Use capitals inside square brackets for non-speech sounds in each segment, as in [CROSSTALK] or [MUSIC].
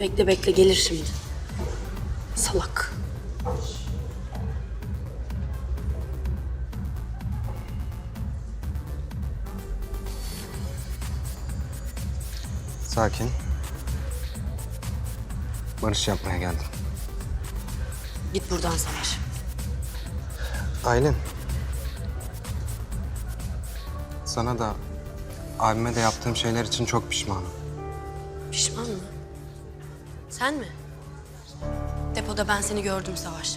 Bekle bekle gelir şimdi. Salak. Sakin. Barış yapmaya geldim. Git buradan Savaş. Aylin. Sana da abime de yaptığım şeyler için çok pişmanım. Pişman mı? Sen mi? Depoda ben seni gördüm Savaş.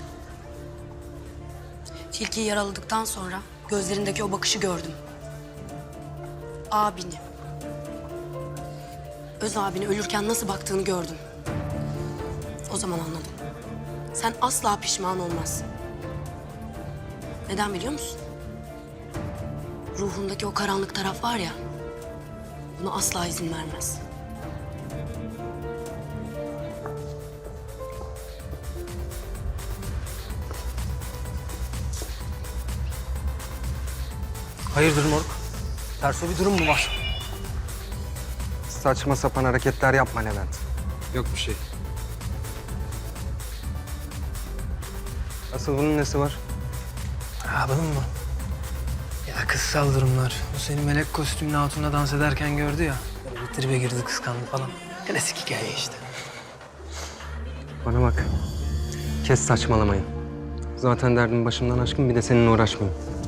Tilkiyi yaraladıktan sonra gözlerindeki o bakışı gördüm. Abini. Öz abini ölürken nasıl baktığını gördüm. O zaman anladım. Sen asla pişman olmazsın. Neden biliyor musun? Ruhundaki o karanlık taraf var ya, buna asla izin vermez. Hayırdır moruk? Terso bir durum mu var? Saçma sapan hareketler yapma Levent. Yok bir şey. Asıl bunun nesi var? Bunun mu? Ya kızsal durumlar. Bu seni melek kostümlü hatunla dans ederken gördü ya. Böyle bir tribe girdi kıskandı falan. Klasik hikaye işte. Bana bak. Kes saçmalamayın. Zaten derdim başımdan aşkın bir de seninle uğraşmayayım.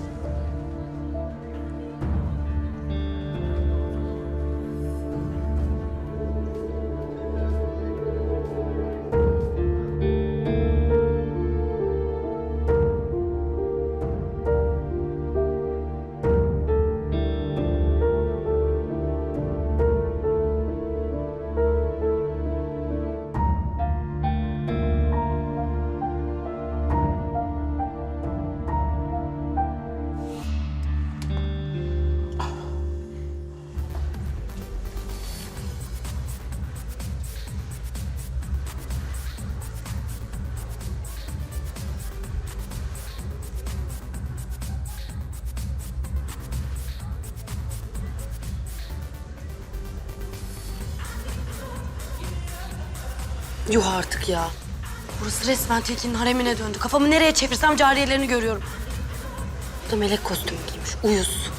Yuh artık ya. Burası resmen Tilki'nin haremine döndü. Kafamı nereye çevirsem cariyelerini görüyorum. Bu da melek kostümü giymiş. Uyuz.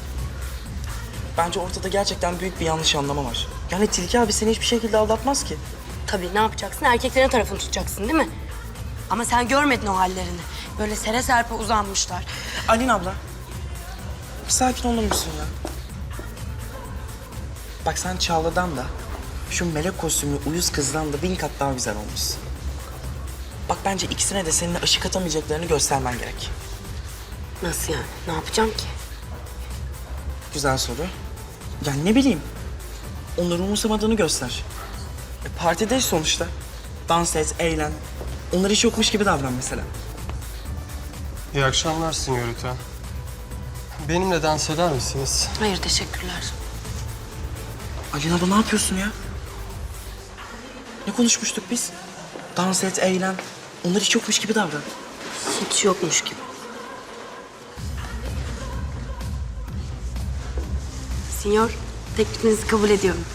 Bence ortada gerçekten büyük bir yanlış anlama var. Yani Tilki abi seni hiçbir şekilde aldatmaz ki. Tabii ne yapacaksın? Erkeklerin tarafını tutacaksın değil mi? Ama sen görmedin o hallerini. Böyle sere serpe uzanmışlar. Alin abla. bir Sakin olur musun ya? Bak sen Çağla'dan da şu melek kostümlü uyuz kızdan da bin kat daha güzel olmuşsun. Bak bence ikisine de seninle ışık atamayacaklarını göstermen gerek. Nasıl yani? Ne yapacağım ki? Güzel soru. Yani ne bileyim. Onları umursamadığını göster. E, partideyiz sonuçta. Dans et, eğlen. Onlar hiç yokmuş gibi davran mesela. İyi akşamlar Sinyorita. Benimle dans eder misiniz? Hayır teşekkürler. Alin abla ne yapıyorsun ya? Ne konuşmuştuk biz? Dans et, eğlen. Onlar hiç yokmuş gibi davran. Hiç yokmuş gibi. Sinyor, teklifinizi kabul ediyorum.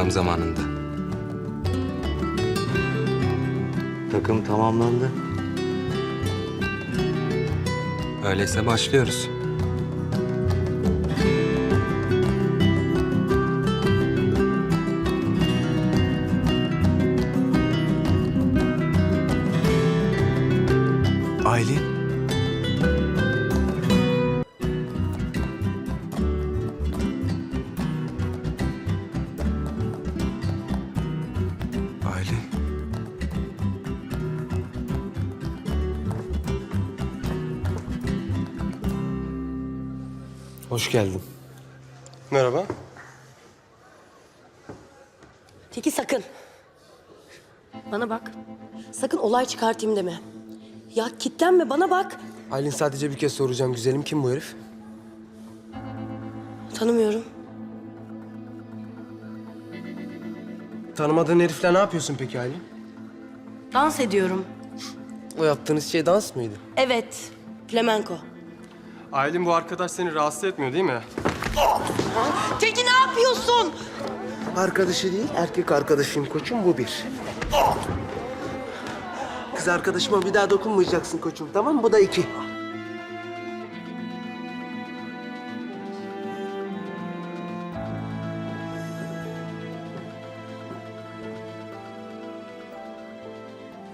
Tam zamanında. Takım tamamlandı. Öyleyse başlıyoruz. Aylin. Hoş geldin. Merhaba. Teki sakın. Bana bak. Sakın olay çıkartayım deme. Ya kitlenme bana bak. Aylin sadece bir kez soracağım güzelim. Kim bu herif? Tanımıyorum. Tanımadığın herifle ne yapıyorsun peki Aylin? Dans ediyorum. O yaptığınız şey dans mıydı? Evet. Flamenco. Aylin bu arkadaş seni rahatsız etmiyor değil mi? Teki ne yapıyorsun? Arkadaşı değil, erkek arkadaşıyım koçum bu bir. Kız arkadaşıma bir daha dokunmayacaksın koçum tamam mı? Bu da iki.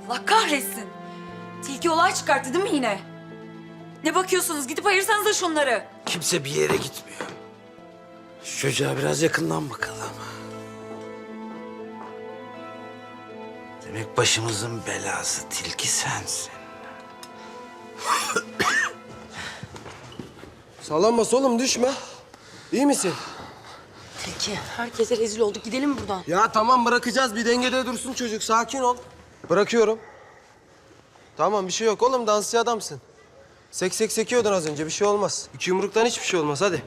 Allah kahretsin. Tilki olay çıkarttı değil mi yine? Ne bakıyorsunuz? Gidip ayırsanıza şunları. Kimse bir yere gitmiyor. Şu çocuğa biraz yakından bakalım. Demek başımızın belası tilki sensin. [COUGHS] Sallanma oğlum düşme. İyi misin? Teki herkese rezil olduk. Gidelim buradan. Ya tamam bırakacağız. Bir dengede dursun çocuk. Sakin ol. Bırakıyorum. Tamam bir şey yok oğlum. Dansçı adamsın. Sek sek sekiyordun az önce. Bir şey olmaz. İki yumruktan hiçbir şey olmaz. Hadi.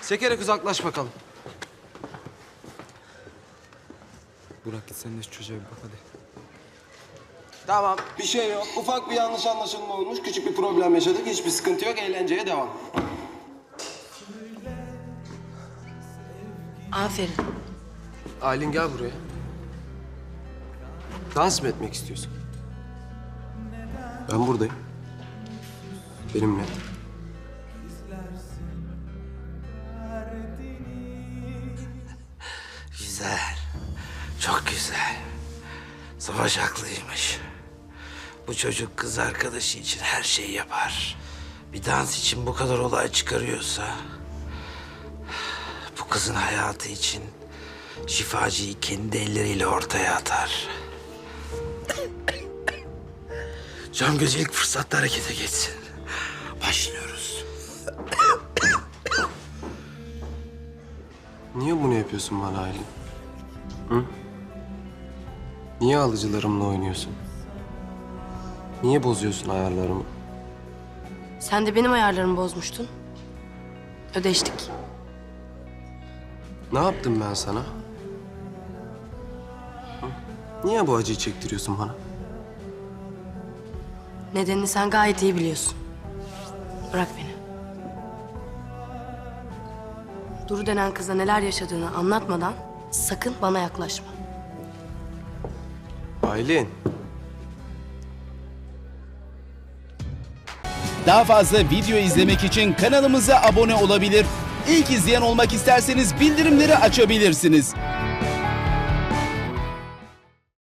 Sekerek uzaklaş bakalım. Burak git sen de şu çocuğa bir bak hadi. Tamam. Bir şey yok. Ufak bir yanlış anlaşılma olmuş. Küçük bir problem yaşadık. Hiçbir sıkıntı yok. Eğlenceye devam. Aferin. Aylin gel buraya. Dans mı etmek istiyorsun? Ben buradayım. Benimle. Güzel. Çok güzel. Savaş haklıymış. Bu çocuk kız arkadaşı için her şeyi yapar. Bir dans için bu kadar olay çıkarıyorsa... ...bu kızın hayatı için şifacıyı kendi elleriyle ortaya atar. Cam gözü ilk fırsatta harekete geçsin. Başlıyoruz. Niye bunu yapıyorsun bana Aylin? Hı? Niye alıcılarımla oynuyorsun? Niye bozuyorsun ayarlarımı? Sen de benim ayarlarımı bozmuştun. Ödeştik. Ne yaptım ben sana? Hı? Niye bu acıyı çektiriyorsun bana? Nedenini sen gayet iyi biliyorsun. Bırak beni. Duru denen kıza neler yaşadığını anlatmadan sakın bana yaklaşma. Aylin. Daha fazla video izlemek için kanalımıza abone olabilir. İlk izleyen olmak isterseniz bildirimleri açabilirsiniz.